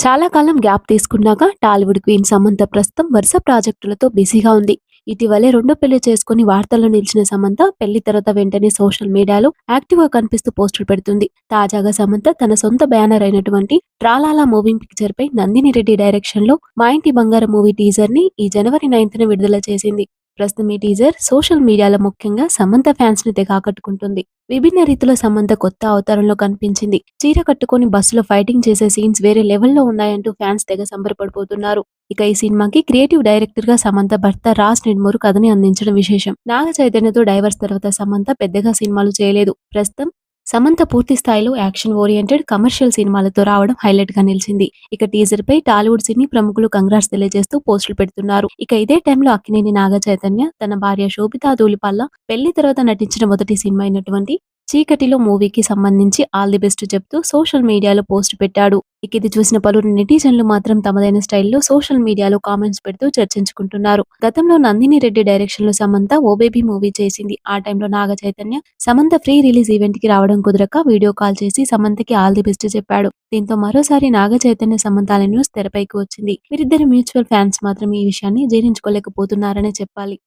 చాలా కాలం గ్యాప్ తీసుకున్నాక టాలీవుడ్ క్వీన్ సమంత ప్రస్తుతం వరుస ప్రాజెక్టులతో బిజీగా ఉంది. ఇటీవలే రెండో పెళ్ళి చేసుకుని వార్తల్లో నిలిచిన సమంత పెళ్ళి తర్వాత వెంటనే సోషల్ మీడియాలో యాక్టివ్గా కనిపిస్తూ పోస్టులు పెడుతుంది. తాజాగా సమంత తన సొంత బ్యానర్ అయినటువంటి ట్రాలాలా మూవింగ్ పిక్చర్ పై నందిని రెడ్డి డైరెక్షన్లో మా ఇంటి బంగారం మూవీ టీజర్ని ఈ జనవరి నైన్త్ న విడుదల చేసింది. ప్రస్తుతం ఈ టీజర్ సోషల్ మీడియాలో ముఖ్యంగా సమంత ఫ్యాన్స్ని తెగ ఆకట్టుకుంటుంది. విభిన్న రీతిలో సమంత కొత్త అవతారంలో కనిపించింది. చీర కట్టుకొని బస్సులో ఫైటింగ్ చేసే సీన్స్ వేరే లెవెల్లో ఉన్నాయంటూ ఫ్యాన్స్ తెగ సంబరపడిపోతున్నారు. ఇక ఈ సినిమాకి క్రియేటివ్ డైరెక్టర్గా సమంత భర్త రాజ్ నిర్మూరు కథని అందించడం విశేషం. నాగ చైతన్యతో డైవర్స్ తర్వాత సమంత పెద్దగా సినిమాలు చేయలేదు. ప్రస్తుతం సమంత పూర్తి స్థాయిలో యాక్షన్ ఓరియంటెడ్ కమర్షియల్ సినిమాలతో రావడం హైలైట్గా నిలిచింది. ఇక టీజర్ పై టాలీవుడ్ సినీ ప్రముఖులు కంగ్రాట్స్ తెలియజేస్తూ పోస్టులు పెడుతున్నారు. ఇక ఇదే టైంలో అక్కినేని నాగ చైతన్య తన భార్య శోభితా ధూళిపల్ల పెళ్ళి తర్వాత నటించిన మొదటి సినిమా అయినటువంటి చీకటిలో మూవీకి సంబంధించి ఆల్ ది బెస్ట్ చెప్తూ సోషల్ మీడియాలో పోస్ట్ పెట్టాడు. ఇక ఇది చూసిన పలువురు నెటిజన్లు మాత్రం తమదైన స్టైల్లో సోషల్ మీడియాలో కామెంట్స్ పెడుతూ చర్చించుకుంటున్నారు. గతంలో నందిని రెడ్డి డైరెక్షన్లో సమంత ఓబేబీ మూవీ చేసింది. ఆ టైంలో నాగ చైతన్య సమంత ఫ్రీ రిలీజ్ ఈవెంట్కి రావడం కుదరక వీడియో కాల్ చేసి సమంతకి ఆల్ ది బెస్ట్ చెప్పాడు. దీంతో మరోసారి నాగ చైతన్య సమంతాల న్యూస్ తెరపైకి వచ్చింది. వీరిద్దరు మ్యూచువల్ ఫ్యాన్స్ మాత్రం ఈ విషయాన్ని జీర్ణించుకోలేకపోతున్నారనే చెప్పాలి.